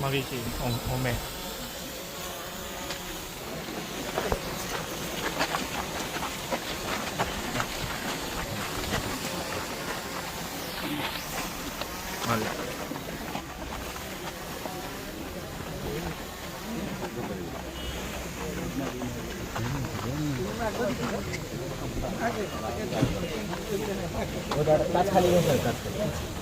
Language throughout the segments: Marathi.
マルチ多め。Vale. That's how you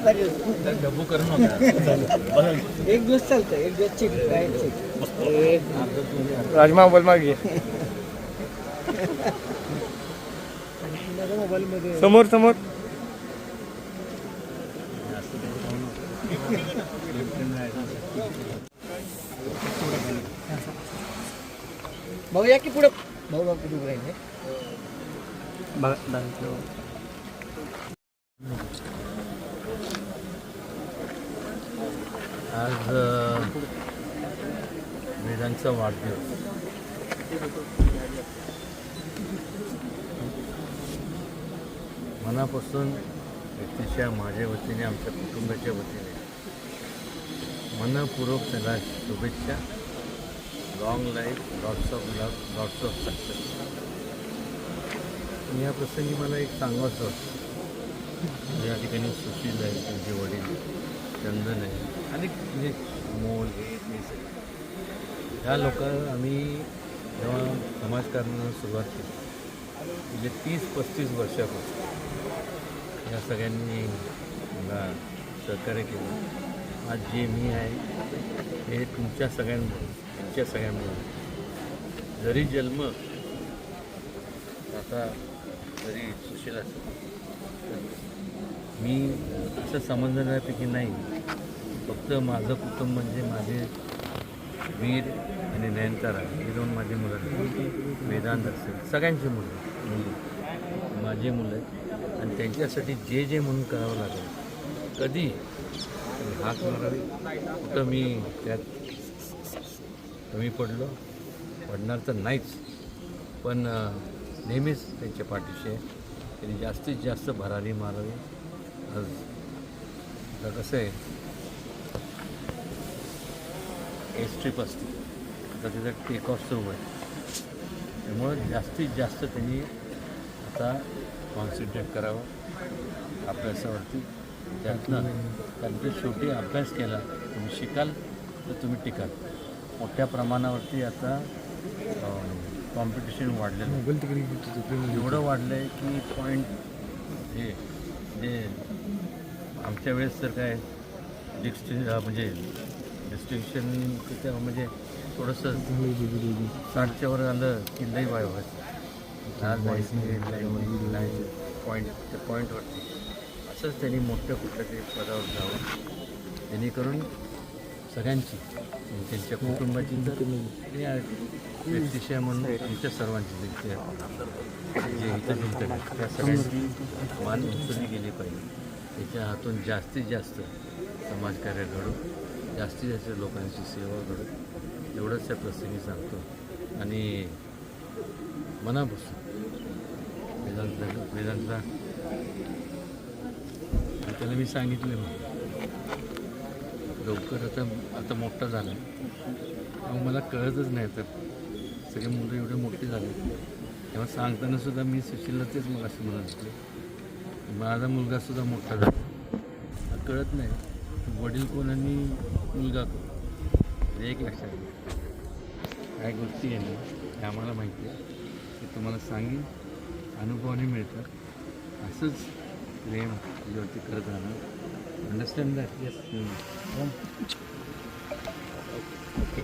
mari eh एक दिवस चालतं एक दिवस चिक काय चिक राजमा बोल मागे मोबाईल मध्ये समोर समोर. भाऊ या की पुढे. भाऊ भाऊ पुढे राहिले? आज वेदांचा वाढदिवस. मनापासून व्यक्तीच्या माझ्या वतीने आमच्या कुटुंबाच्या वतीने मनपूर्वक त्याला शुभेच्छा. Long life lots of love lots of success या प्रसंगी मला एक सांगायचं होतं या ठिकाणी सुशील आहे त्यांचे वडील चंदन आहे अनेक म्हणजे मोल हे ते सगळे ह्या लोक आम्ही जेव्हा समाजकारणाला सुरुवात केली म्हणजे तीस पस्तीस वर्षापासून या सगळ्यांनी मला सहकार्य केलं. आज जे मी आहे हे तुमच्या सगळ्यांमुळे तुमच्या सगळ्यांमुळे. जरी जन्म आता जरी सुशील असेल मी असं समजण्यापैकी नाही. फक्त माझं कुटुंब म्हणजे माझे वीर आणि नयनतारा ही दोन माझी मुलं आहेत. वेदांत असेल. सगळ्यांची मुलं मुली माझी मुलं आहेत. आणि त्यांच्यासाठी जे जे म्हणून करावं लागेल कधी हात मारावी तर मी त्यात कमी पडलो पडणार तर नाहीच. पण नेहमीच त्यांच्या पाठीशी आहे. त्यांनी जास्तीत जास्त भरारी मारावी. आज कसं आहे एस ट्रिप असते. आता तिथं टेक ऑफ सुरू आहे त्यामुळं जास्तीत जास्त त्यांनी आता कॉन्सन्ट्रेट करावं. अभ्यासावरती. त्यातनं कारण ते शेवटी अभ्यास केला तुम्ही शिकाल तर तुम्ही टिकाल. मोठ्या प्रमाणावरती आता कॉम्पिटिशन वाढलेलं. एवढं वाढलं आहे की पॉईंट हे जे आमच्या वेळेस तर काय डिस्टि म्हणजे डिस्टिंक्शन तिथं म्हणजे थोडंसं साठच्या वर आलं की लई वाय व्हायचं पॉईंट त्या पॉईंटवरती असंच त्यांनी मोठ्या कुठल्या तरी पदावर जावं. जेणेकरून सगळ्यांची त्यांच्या कुटुंबाची तर या व्यक्तिशय म्हणून आमच्या सर्वांची जे भिंत त्या सगळ्यांची मान उचलली गेली पाहिजे. त्याच्या हातून जास्तीत जास्त समाजकार्य घडू. जास्तीत जास्त लोकांची सेवा घडू एवढंच त्या प्रसंगी सांगतो. आणि मनापासून. वेदांत वेदांतला त्याला मी सांगितलं मग लवकर आता आता मोठा झाला. मग मला कळतच नाही तर. सगळे मुलं एवढे मोठे झाले. तेव्हा सांगताना सुद्धा मी सुशीलला तेच मग असं म्हणत होते. माझा मुलगासुद्धा मोठा झाला. कळत नाही. वडील कोण आणि मुलगा कोण? एक लक्षात घ्या. काय गोष्टी आहे ना आम्हाला माहिती आहे. ते तुम्हाला सांगेन अनुभवाने मिळतात. असंच प्रेम तुझ्यावरती करत राहणार. Understand that yes okay